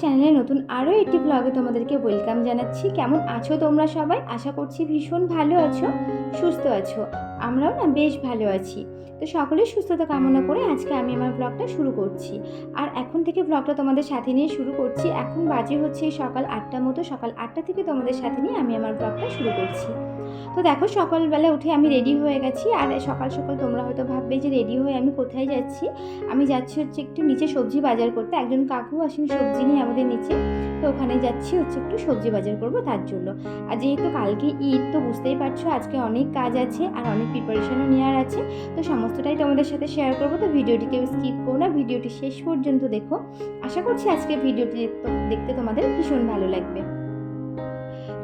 চ্যানেলে নতুন আরও একটি ব্লগে তোমাদেরকে ওয়েলকাম জানাচ্ছি। কেমন আছো তোমরা সবাই? আশা করছি ভীষণ ভালো আছো, সুস্থ আছো। আমরাও না বেশ ভালো আছি। তো সকলের সুস্থতা কামনা করে আজকে আমি আমার ব্লগটা শুরু করছি। আর এখন থেকে ব্লগটা তোমাদের সাথে নিয়ে শুরু করছি। এখন বাজে হচ্ছে সকাল আটটা মতো, সকাল আটটা থেকে তোমাদের সাথে নিয়ে আমি আমার ব্লগটা শুরু করছি। তো দেখো সকালবেলা উঠে আমি রেডি হয়ে গেছি। আর সকাল সকাল তোমরা হয়তো ভাববে যে রেডি হয়ে আমি কোথায় যাচ্ছি? আমি যাচ্ছি হচ্ছে একটু নিচে সবজি বাজার করতে। একজন কাকু আসেন সবজি নিয়ে আমাদের নিচে। তো ওখানে যাচ্ছি হচ্ছে একটু সবজি বাজার করব তার জন্য। আর যেহেতু কালকে ঈদ, তো বুঝতেই পারছ আজকে অনেক কাজ আছে আর অনেক প্রিপারেশনও নেওয়ার আছে। তো সমস্তটাই তোমাদের সাথে শেয়ার করব। তো ভিডিওটি কেউ স্কিপ করো না। ভিডিওটি শেষ পর্যন্ত দেখো। আশা করছি আজকে ভিডিওটি দেখতে- তোমাদের ভীষণ ভালো লাগবে।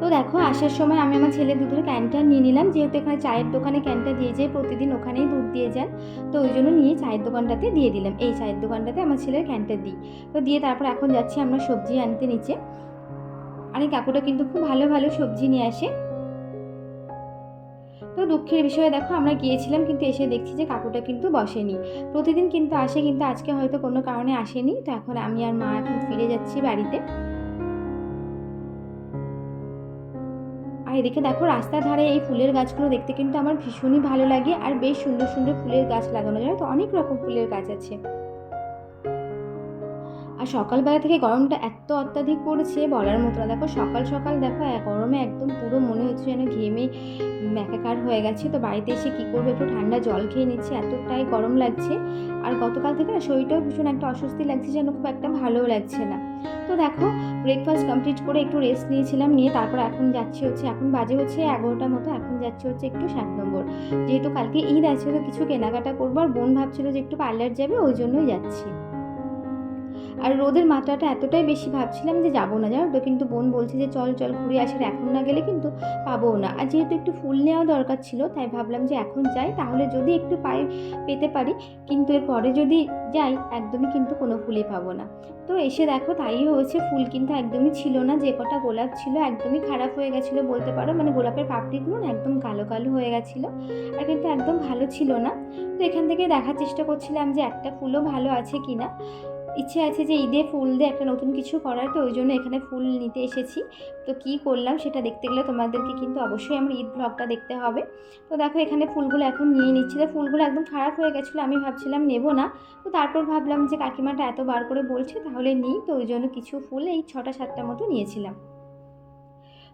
তো দেখো, আসার সময় আমি আমার ছেলে দুধের ক্যানটা নিয়ে নিলাম। যেহেতু এখানে চায়ের দোকানে ক্যানটা দিয়ে যায় প্রতিদিন ওখানেই দুধ দিয়ে যান, তো ওই জন্য নিয়ে চায়ের দোকানটাতে দিয়ে দিলাম। এই চায়ের দোকানটাতে আমার ছেলের ক্যানটা দিই। তো দিয়ে তারপর এখন যাচ্ছি আমরা সবজি আনতে নিচে। আর এই কাকুটা কিন্তু খুব ভালো ভালো সবজি নিয়ে আসে। তো দুঃখের বিষয়ে, দেখো আমরা গিয়েছিলাম কিন্তু এসে দেখছি যে কাকুটা কিন্তু বসেনি। প্রতিদিন কিন্তু আসে কিন্তু আজকে হয়তো কোনো কারণে আসেনি। তো এখন আমি আর মা এখন ফিরে যাচ্ছি বাড়িতে। এদিকে দেখো রাস্তার ধারে এই ফুলের গাছগুলো দেখতে কিন্তু আমার ভীষণই ভালো লাগে আর বেশ সুন্দর সুন্দর ফুলের গাছ লাগানো যায়। তো অনেক রকম ফুলের গাছ আছে। আর সকালবেলা থেকে গরমটা এত অত্যাধিক পড়েছে বলার মতো না। দেখো সকাল সকাল দেখো গরমে একদম পুরো মনে হচ্ছে যেন ঘেমে উম, একাকার হয়ে গেছে। তো বাড়িতে এসে কী করব? একটু ঠান্ডা জল খেয়ে নিচ্ছি এতটাই গরম লাগছে। আর গতকাল থেকে না শরীরটাও ভীষণ একটা অস্বস্তি লাগছে যেন খুব একটা ভালোও লাগছে না। তো দেখো ব্রেকফাস্ট কমপ্লিট করে একটু রেস্ট নিয়েছিলাম নিয়ে তারপর এখন যাচ্ছি হচ্ছে এখন বাজে হচ্ছে এগারোটার মতো এখন যাচ্ছি হচ্ছে একটু সাত নম্বর। যেহেতু কালকে ঈদ আছে তো কিছু কেনাকাটা করব। আর বোন ভাবছিল যে একটু পার্লার যাবে ওই জন্যই যাচ্ছি। আর রোদের মাত্রাটা এতটাই বেশি ভাবছিলাম যে যাব না, জানো তো? কিন্তু বোন বলছে যে চল চল ঘুরে আসি, আর এখন না গেলে কিন্তু পাবো না। আর যেহেতু একটু ফুল নেওয়া দরকার ছিল, তাই ভাবলাম যে এখন যাই, তাহলে যদি একটু পাই, পেতে পারি, কিন্তু এর পরে যদি যাই, একদমই কিন্তু কোনো ফুলই পাবো না। তো এসে দেখো, তাই হয়েছে, ফুল কিন্তু একদমই ছিল না, যে কটা গোলাপ ছিল একদমই খারাপ হয়ে গেছিল বলতে পারো মানে গোলাপের পাপড়িগুলো একদম কালো কালো হয়ে গেছিল, আর কিন্তু একদম ভালো ছিল না। তো এখান থেকে দেখার চেষ্টা করছিলাম যে একটা ফুলও ভালো আছে কি না ইচ্ছে আছে যে ঈদে ফুল দিয়ে একটা নতুন কিছু করার, তো ওই জন্য এখানে ফুল নিতে এসেছি। তো কি করলাম সেটা দেখতে গেলে তোমাদেরকে কিন্তু অবশ্যই আমার ঈদ ব্লগটা দেখতে হবে। তো দেখো এখানে ফুলগুলো এখন নিয়ে নিচ্ছি। তো ফুলগুলো একদম খারাপ হয়ে গেছিল, আমি ভাবছিলাম নেব না। তো তারপর ভাবলাম যে কাকিমাটা এত বার করে বলছে তাহলে নিই। তো ওই জন্য কিছু ফুল এই ছটা সাতটা মতো নিয়েছিলাম।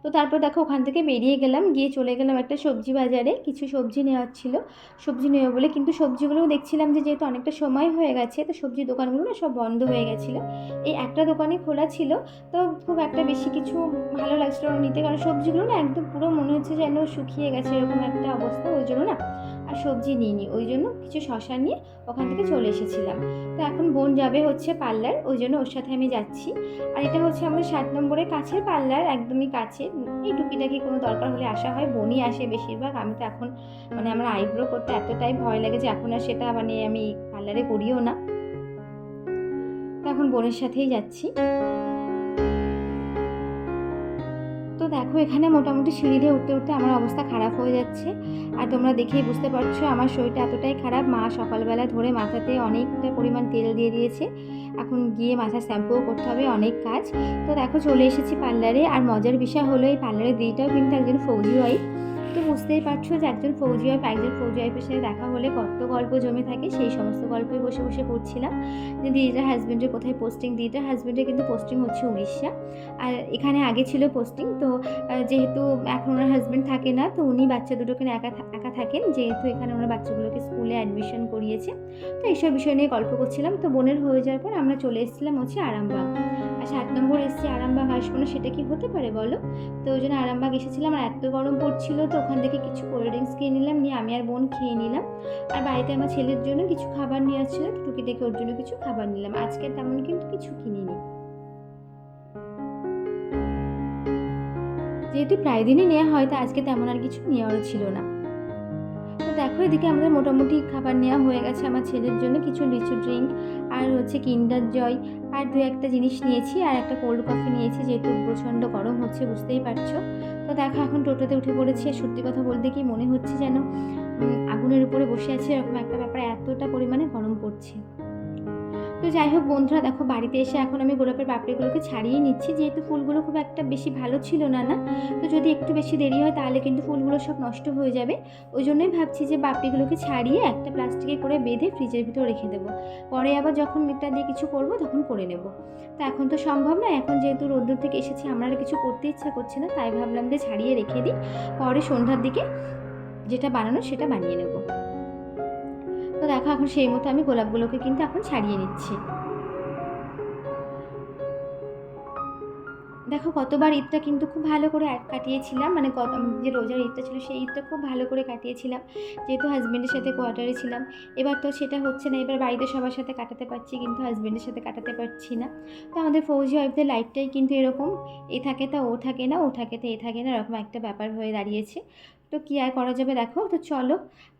তো তারপর দেখো ওখান থেকে বেরিয়ে গেলাম, গিয়ে চলে গেলাম একটা সবজি বাজারে। কিছু সবজি নেওয়ার ছিল। সবজি নেওয়া বলে কিন্তু সবজিগুলোও দেখছিলাম যে যেহেতু অনেকটা সময় হয়ে গেছে, তো সবজি দোকানগুলো না সব বন্ধ হয়ে গেছিল। এই একটা দোকানে খোলা ছিল, তো খুব একটা বেশি কিছু ভালো লাগছিল নিতে, কারণ সবজিগুলো না একদম পুরো মনে হচ্ছে যেন শুকিয়ে গেছে, এরকম একটা অবস্থা। ওই জন্য না আর সবজি নিইনি, ওই জন্য কিছু শশা নিয়ে ওখান থেকে চলে এসেছিলাম। তো এখন বোন যাবে হচ্ছে পার্লার, ওই জন্য ওর সাথে আমি যাচ্ছি। আর এটা হচ্ছে আমাদের ষাট নম্বরের কাছের পার্লার, একদমই কাছে। এই টুকিটাকি কোনো দরকার হলে আসা হয়, বোনই আসে বেশিরভাগ। আমি তো এখন মানে আমার আইব্রো করতে এতটাই ভয় লাগে যে এখন আর সেটা মানে আমি পার্লারে করিও না। তো এখন বোনের সাথেই যাচ্ছি। দেখো, এখানে মোটামুটি সিঁড়ি দিয়ে উঠতে উঠতে আমার অবস্থা খারাপ হয়ে যাচ্ছে। আর তোমরা দেখেই বুঝতে পারছ, আমার শরীরটা এতটাই খারাপ। মা সকালবেলা ধরে মাথাতে অনেকটা পরিমাণ তেল দিয়ে দিয়েছে। এখন গিয়ে মাথা শ্যাম্পুও করতে হবে, অনেক কাজ। তো দেখো, চলে এসেছি পার্লারে। আর মজার বিষয় হলো, এই পার্লারের দিদিটাও কিন্তু একজন ফৌজি ওয়াইফ তো বুঝতেই পারছ যে একজন ফৌজি ওয়াইফ একজন ফৌজি ওয়াইফের সাথে দেখা হলে কত গল্প জমে থাকে? সেই সমস্ত গল্পই বসে বসে পড়ছিলাম। যে দিদিটার হাজব্যান্ডের কোথায় পোস্টিং দিদিটার হাজব্যান্ডের কিন্তু পোস্টিং হচ্ছে উড়িষ্যা। আর এখানে আগে ছিল পোস্টিং তো যেহেতু এখন ওনার হাজব্যান্ড থাকে না, তো উনি বাচ্চা দুটোকে একা একা থাকেন। যেহেতু এখানে ওনার বাচ্চাগুলোকে স্কুলে অ্যাডমিশন করিয়েছে। তো এইসব বিষয় নিয়ে গল্প করছিলাম। তো বোনের হয়ে যাওয়ার পর আমরা চলে এসেছিলাম হচ্ছে আরামবাগ। আর সাত নম্বর এসেছি আরামবাগ। আসব না সেটা কি হতে পারে বলো? তো ওই জন্য আরামবাগ এসেছিলাম। আর এত গরম পড়ছিল তো ওখান থেকে কিছু কোল্ড ড্রিঙ্কস কিনে নিলাম, নিয়ে আমি আর বোন খেয়ে নিলাম। আর বাড়িতে আমার ছেলের জন্য কিছু খাবার নিয়ে আসছিল টুকি টুকিটাকি ওর জন্য কিছু খাবার নিলাম। আজকে তেমন কিন্তু কিছু কিনিনি। যেহেতু প্রায় দিনই নেওয়া হয়, তো আজকে তেমন আর কিছু নেওয়ারও ছিল না। তো দেখো, এদিকে আমাদের মোটামুটি খাবার নেওয়া হয়ে গেছে আমার ছেলের জন্য কিছু লিচু ড্রিঙ্ক আর হচ্ছে কিন্ডার জয়। আর দু একটা জিনিস নিয়েছি, আর একটা কোল্ড কফি নিয়েছি, যেহেতু প্রচণ্ড গরম হচ্ছে, বুঝতেই পারছ। তো দেখো, এখন টোটোতে উঠে পড়েছি সত্যি কথা বলতে কি মনে হচ্ছে যেন আগুনের উপরে বসে আছে, এরকম একটা ব্যাপার এতটা পরিমাণে গরম পড়ছে। তো যাই হোক বন্ধুরা, দেখো বাড়িতে এসে এখন আমি গোলাপের পাপড়িগুলোকে ছাড়িয়ে নিচ্ছি। যেহেতু ফুলগুলো খুব একটা বেশি ভালো ছিল না না, তো যদি একটু বেশি দেরি হয় তাহলে কিন্তু ফুলগুলো সব নষ্ট হয়ে যাবে। ওই জন্যই ভাবছি যে পাপড়িগুলোকে ছাড়িয়ে একটা প্লাস্টিকে করে বেঁধে ফ্রিজের ভিতর রেখে দেবো। পরে আবার যখন মিটটা দিয়ে কিছু করব তখন করে নেব। তো এখন তো সম্ভব না, এখন যেহেতু রোদ্দুর থেকে এসেছি, আমরা আর কিছু করতে ইচ্ছা করছে না, তাই ভাবলাম যে ছাড়িয়ে রেখে দিই। পরে সন্ধ্যার দিকে যেটা বানানো সেটা বানিয়ে নেব। দেখো, এখন সেই মতো আমি গোলাপগুলোকে কিন্তু এখন ছাড়িয়ে নিচ্ছি। দেখো, কতবার ঈদটা কিন্তু খুব ভালো করে কাটিয়েছিলাম। মানে গত যে রোজার ঈদটা ছিল, সেই ঈদটা খুব ভালো করে কাটিয়েছিলাম। যেহেতু হাজব্যান্ডের সাথে কোয়ার্টারে ছিলাম। এবার তো সেটা হচ্ছে না, এবার বাড়িতে সবার সাথে কাটাতে পারছি, কিন্তু হাজব্যান্ডের সাথে কাটাতে পারছি না। তো আমাদের ফৌজি ওয়াইফদের লাইফটাই কিন্তু এরকম। এ থাকে তা, ও থাকে না, ও থাকে তা, এ থাকে না, এরকম একটা ব্যাপার হয়ে দাঁড়িয়েছে। তো কী আর করা যাবে দেখো? তো চলো,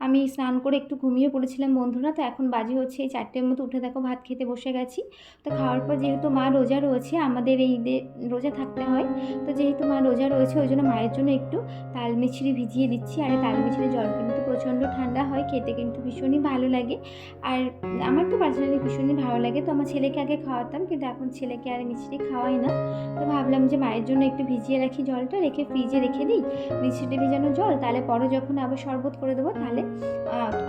আমি স্নান করে একটু ঘুমিয়ে পড়েছিলাম বন্ধুরা, তো এখন বাজে হচ্ছে এই চারটের মতো, উঠে দেখো ভাত খেতে বসে গেছি। তো খাওয়ার পর যেহেতু মা রোজা রয়েছে, আমাদের এই ঈদে রোজা থাকতে হয়, তো যেহেতু মা রোজা রয়েছে, ওই জন্য মায়ের জন্য একটু তাল মিছরি ভিজিয়ে দিচ্ছি। আর তাল মিছরি জল কিন্তু প্রচণ্ড ঠান্ডা হয়, খেতে কিন্তু ভীষণই ভালো লাগে। আর আমার তো পার্সোনালি ভীষণই ভালো লাগে, তো আমার ছেলেকে আগে খাওয়াতাম, কিন্তু এখন ছেলেকে আর মিছরি খাওয়াই না। তো ভাবলাম যে মায়ের জন্য একটু ভিজিয়ে রাখি জলটা, রেখে ফ্রিজে রেখে দিই, মিছরিটা ভিজানো জল তাহলে পরে যখন আবার শরবত করে দেবো, তাহলে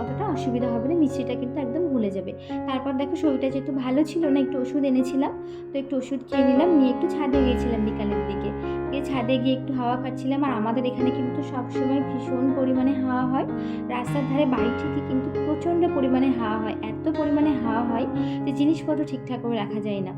অতটা অসুবিধা হবে না, মিষ্টিটা কিন্তু একদম ভুলে যাবে। তারপর দেখো শরীরটা যেহেতু ভালো ছিল না, একটু ওষুধ এনেছিলাম, তো একটু ওষুধ খেয়ে নিলাম, নিয়ে একটু ছাদে গিয়েছিলাম বিকালের দিকে। গিয়ে ছাদে গিয়ে একটু হাওয়া খাচ্ছিলাম, আর আমাদের এখানে কিন্তু সবসময় ভীষণ পরিমাণে হাওয়া হয়। রাস্তার ধারে বাড়ি থেকে কিন্তু প্রচণ্ড পরিমাণে হাওয়া হয়, এত পরিমাণে হাওয়া হয় যে জিনিসপত্র ঠিকঠাক করে রাখা যায় না।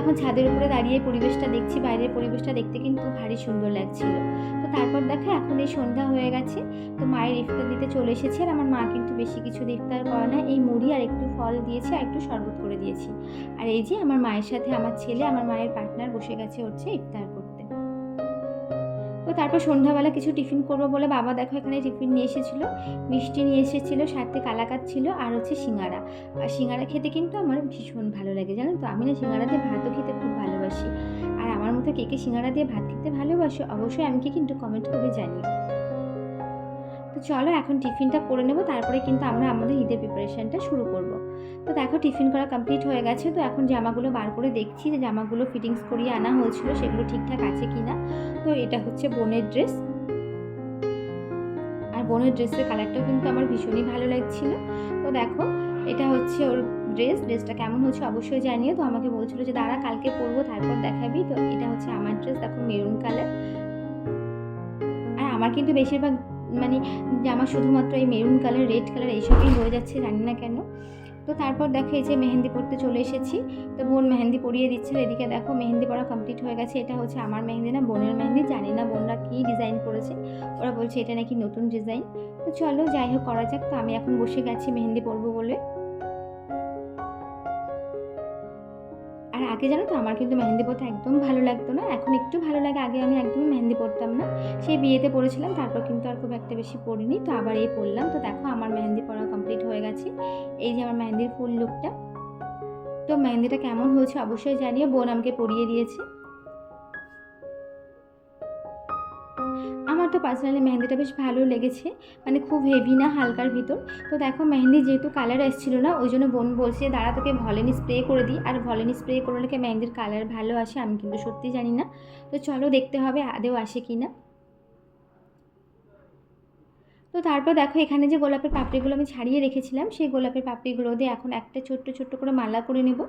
এখন ছাদের উপরে দাঁড়িয়ে পরিবেশটা দেখছি, বাইরের পরিবেশটা দেখতে কিন্তু ভারী সুন্দর লাগছিল। তো তারপর দেখো, এখন এই সন্ধ্যা হয়ে গেছে, তো মায়ের ইফতার দিতে চলে এসেছে আর আমার মা কিন্তু বেশি কিছু ইফতার করে না। এই মুড়ি আর একটু ফল দিয়েছে আর একটু শরবত করে দিয়েছি। আর এই যে আমার মায়ের সাথে আমার ছেলে, আমার মায়ের পার্টনার বসে গেছে হচ্ছে ইফতার তারপর সন্ধ্যাবেলা কিছু টিফিন করব বলে বাবা দেখো এখানে টিফিন নিয়ে এসেছিল। মিষ্টি নিয়ে এসেছিল, সাথে কালাকাত ছিল আর হচ্ছে সিঙ্গারা। আর সিঙ্গারা খেতে কিন্তু আমার ভীষণ ভালো লাগে, জানো তো? আমি না সিঙ্গারা দিয়ে ভাতও খেতে খুব ভালোবাসি। আর আমার মতো কে কে সিঙ্গারা দিয়ে ভাত খেতে ভালোবাসো, অবশ্যই আমাকে কিন্তু কমেন্ট করে জানিও তো চলো এখন টিফিনটা করে নেব, তারপরে কিন্তু আমরা আমাদের ঈদের প্রিপারেশানটা শুরু করব। তো দেখো, টিফিন করা কমপ্লিট হয়ে গেছে। তো এখন জামাগুলো বার করে দেখছি যে জামাগুলো ফিটিংস করিয়ে আনা হয়েছিল, সেগুলো ঠিকঠাক আছে কি না তো এটা হচ্ছে বোনের ড্রেস আর বোনের ড্রেসের কালারটাও কিন্তু আমার ভীষণই ভালো লাগছিল। তো দেখো, এটা হচ্ছে ওর ড্রেস ড্রেসটা কেমন হচ্ছে অবশ্যই জানিয়ে তো আমাকে বলছিল যে, দাঁড়া, কালকে পরবো, তারপর দেখাবি। তো এটা হচ্ছে আমার ড্রেস দেখো মেরুন কালার আর আমার কিন্তু বেশিরভাগ মানে জামা শুধুমাত্র এই মেরুন কালার রেড কালার এইসবই হয়ে যাচ্ছে, জানি না কেন। তো তারপর দেখো এই যে মেহেন্দি পড়তে চলে এসেছি। তো বোন মেহেন্দি পরিয়ে দিচ্ছিল। এদিকে দেখো মেহেন্দি পড়া কমপ্লিট হয়ে গেছে। এটা হচ্ছে আমার মেহেন্দি না, বোনের মেহেন্দি। জানি না বোনরা কী ডিজাইন করেছে। ওরা বলছে এটা নাকি নতুন ডিজাইন তো চলো যাই হোক, করা যাক। তো আমি এখন বসে গেছি মেহেন্দি পরবো বলে। আগে জানো তো, আমার কিন্তু মেহেন্দি পড়তে একদম ভালো লাগতো না। এখন একটু ভালো লাগে, আগে আমি একদম মেহেন্দি পরতাম না। সেই বিয়েতে পড়েছিলাম তারপর কিন্তু আর খুব একটা বেশি পড়িনি তো আবার এই পরলাম। তো দেখো, আমার মেহেন্দি পড়া কমপ্লিট হয়ে গেছে। এই যে আমার মেহেন্দির ফুল লুকটা তো মেহেন্দিটা কেমন হয়েছে অবশ্যই জানিয়ে বোন আমাকে পরিয়ে দিয়েছে। আমার তো পার্সোনালি মেহেন্দিটা বেশ ভালো লেগেছে। মানে খুব হেভি না, হালকার ভিতর। তো দেখো, মেহেন্দি যেহেতু কালার এসেছিল না, ওই জন্য বোন বলছে, দাঁড়া, তোকে ভলেনি স্প্রে করে দিই। আর ভলেনি স্প্রে করলে মেহেন্দির কালার ভালো আসে, আমি কিন্তু সত্যি জানি না। তো চলো, দেখতে হবে আদেও আসে কি না তো তারপর দেখো এখানে যে গোলাপের পাপড়িগুলো আমি ছাড়িয়ে রেখেছিলাম, সেই গোলাপের পাপড়িগুলো দিয়ে এখন একটা ছোট্ট ছোট্ট করে মালা করে নেব,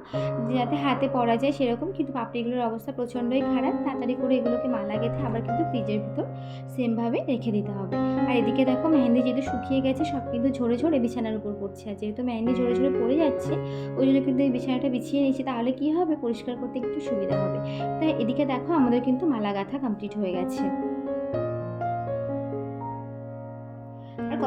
যাতে হাতে পরা যায় সেরকম। কিন্তু পাপড়িগুলোর অবস্থা প্রচণ্ডই খারাপ, তাড়াতাড়ি করে এগুলোকে মালা গেঁথে আবার কিন্তু ফ্রিজের ভিতর সেমভাবে রেখে দিতে হবে। আর এদিকে দেখো মেহেন্দি যেহেতু শুকিয়ে গেছে, সব কিন্তু ঝরে ঝরে বিছানার উপর পড়ছে। আর যেহেতু মেহেন্দি ঝরে ঝরে পড়ে যাচ্ছে, ওই জন্য কিন্তু এই বিছানাটা বিছিয়ে নিয়েছি, তাহলে কী হবে? পরিষ্কার করতে একটু সুবিধা হবে। তাই এদিকে দেখো আমাদের কিন্তু মালা গাঁথা কমপ্লিট হয়ে গেছে।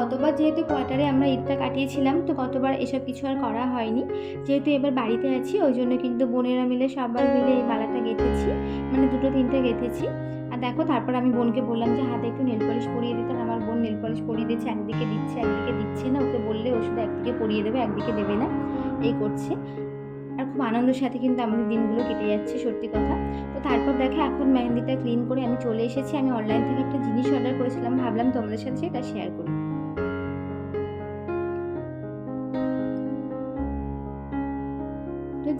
আর কতবার যেহেতু কোয়ার্টারে আমরা ঈদটা কাটিয়েছিলাম, তো কতবার এসব কিছু আর করা হয়নি। যেহেতু এবার বাড়িতে আছি, ওই জন্য কিন্তু বোনেরা মিলে সবার মিলে এই মালাটা গেঁথেছি মানে দুটো তিনটে গেঁথেছি। আর দেখো, তারপর আমি বোনকে বললাম যে, হাতে একটু নেল পলিশ পরিয়ে দিতে আমার বোন নেল পলিশ পরিয়ে দিচ্ছে, একদিকে দিচ্ছে একদিকে দিচ্ছে না। ওকে বললে ও শুধু একদিকে পরিয়ে দেবে, একদিকে দেবে না। এই করছে। আর খুব আনন্দের সাথে কিন্তু আমাদের দিনগুলো কেটে যাচ্ছে, সত্যি কথা। তো তারপর দেখে, এখন মেহেন্দিটা ক্লিন করে আমি চলে এসেছি। আমি অনলাইন থেকে একটা জিনিস অর্ডার করেছিলাম। ভাবলাম তোমাদের সাথে সেটা শেয়ার করি।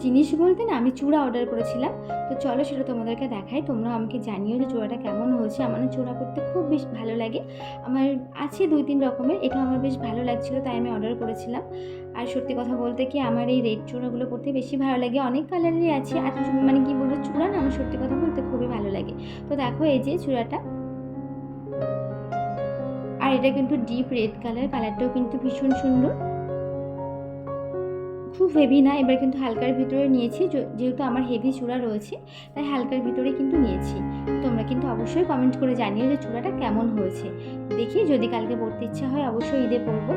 জিনিস বলতে না, আমি চূড়া অর্ডার করেছিলাম। তো চলো সেটা তোমাদেরকে দেখাই। তোমরা আমাকে জানিও যে চূড়াটা কেমন হয়েছে। আমার চূড়া করতে খুব বেশ ভালো লাগে। আমার আছে দুই তিন রকমের। এটা আমার বেশ ভালো লাগছিল, তাই আমি অর্ডার করেছিলাম। আর সত্যি কথা বলতে কি, আমার এই রেড চূড়াগুলো পরতে বেশি ভালো লাগে। অনেক কালারেরই আছে। আর মানে কি বলব, চূড়া না আমার সত্যি কথা বলতে খুবই ভালো লাগে। তো দেখো এই যে চূড়াটা। আর এটা কিন্তু ডিপ রেড কালার কালারটাও কিন্তু ভীষণ সুন্দর। খুব হেভি না, এবার কিন্তু হালকার ভিতরে নিয়েছি। যেহেতু আমার হেভি চূড়া রয়েছে, তাই হালকার ভিতরে কিন্তু নিয়েছি। তোমরা কিন্তু অবশ্যই কমেন্ট করে জানিও যে চূড়াটা কেমন হয়েছে। দেখি যদি কালকে পড়তে ইচ্ছা হয়, অবশ্যই ঈদে পরবো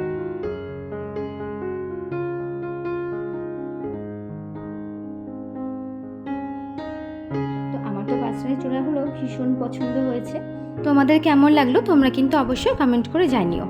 চূড়াগুলো ভীষণ পছন্দ হয়েছে। তোমাদের কেমন লাগল, তোমরা কিন্তু অবশ্যই কমেন্ট করে জানিও।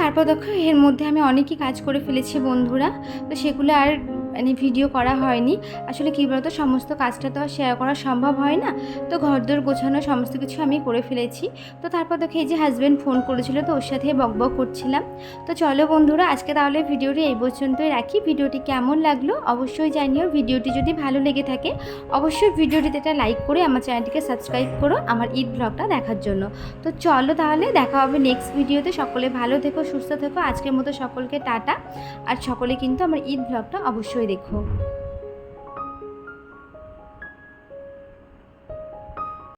তারপর দেখো এর মধ্যে আমি অনেকই কাজ করে ফেলেছি বন্ধুরা। তো সেগুলো আর মানে ভিডিও করা হয়নি। আসলে কী বলতো, সমস্ত কাজটা তো আর শেয়ার করা সম্ভব হয় না। তো ঘরদোর গোছানো সমস্ত কিছু আমি করে ফেলেছি। তো তারপর দেখো এই যে হাজব্যান্ড ফোন করেছিল, তো ওর সাথে বক বক করছিলাম। তো চলো বন্ধুরা, আজকে তাহলে ভিডিওটি এই পর্যন্তই রাখি। ভিডিওটি কেমন লাগল অবশ্যই জানিও। ভিডিওটি যদি ভালো লেগে থাকে, অবশ্যই ভিডিওটিতে একটা লাইক করে আমার চ্যানেলটিকে সাবস্ক্রাইব করো আমার ঈদ ব্লগটা দেখার জন্য। তো চলো তাহলে, দেখা হবে নেক্সট ভিডিওতে। সকলে ভালো থেকো, সুস্থ থেকো। আজকের মতো সকলকে টাটা। আর সকলে কিন্তু আমার ঈদ ব্লগটা অবশ্যই দেখো।